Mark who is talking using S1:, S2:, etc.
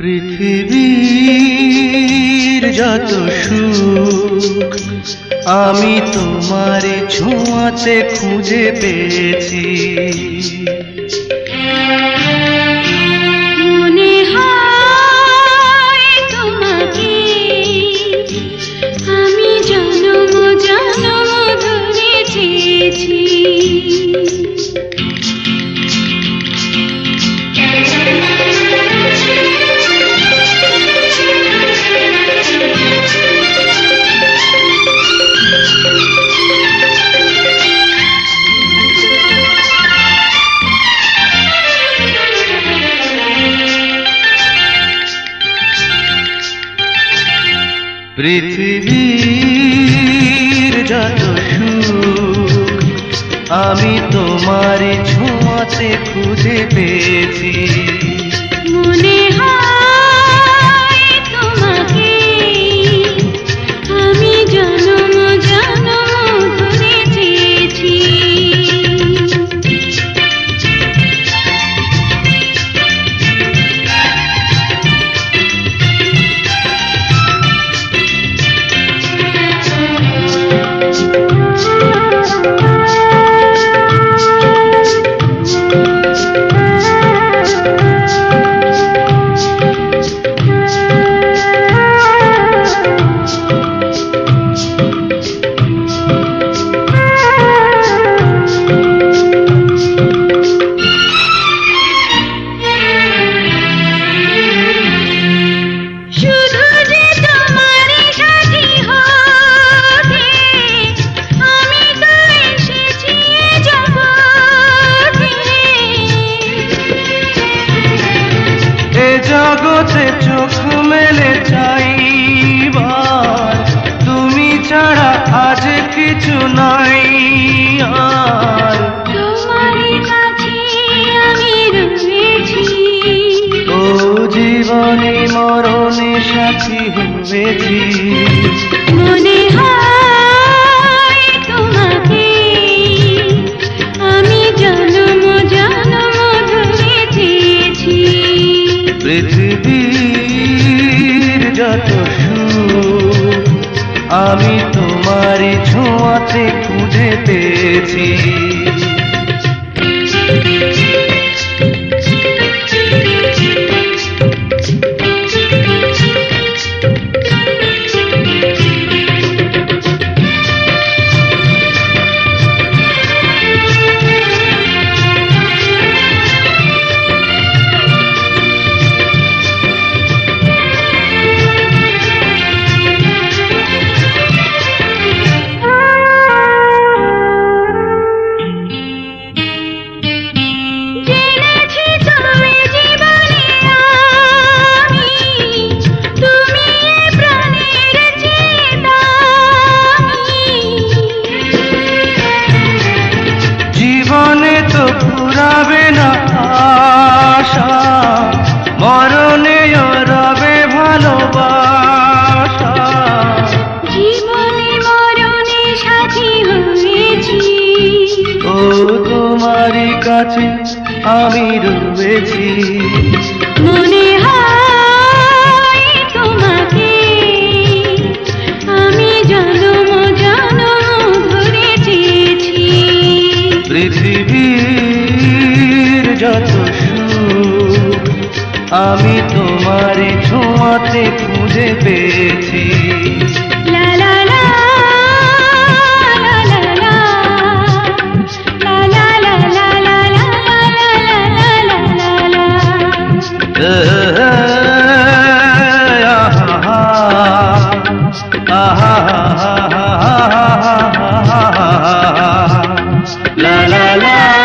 S1: পৃথিবীর যত সুখ আমি তোমার ছোঁয়াতে খুঁজে পেয়েছি। পৃথিবীর যত সুখ আমি তোমার ছোঁয়াতে খুঁজে পেয়েছি।
S2: জগতে
S1: চোখ মেলে চাইবার তুমি ছাড়া আজ কিছু নাই আর। ও জীবনে মরণে সাথী হয়েছি।
S2: আমি
S1: তোমার ছোঁয়াতে খুঁজে পেয়েছি। ফুরাবে না আশা মরণে রবে ভালোবাসা।
S2: জীবনে মরণে সাথী হয়েছি।
S1: ও তোমারই কাছে আমি রয়েছি।
S2: মনে হয় আমি
S1: তোমারে ছোঁয়াতে খুঁজে পেয়েছি
S2: la la la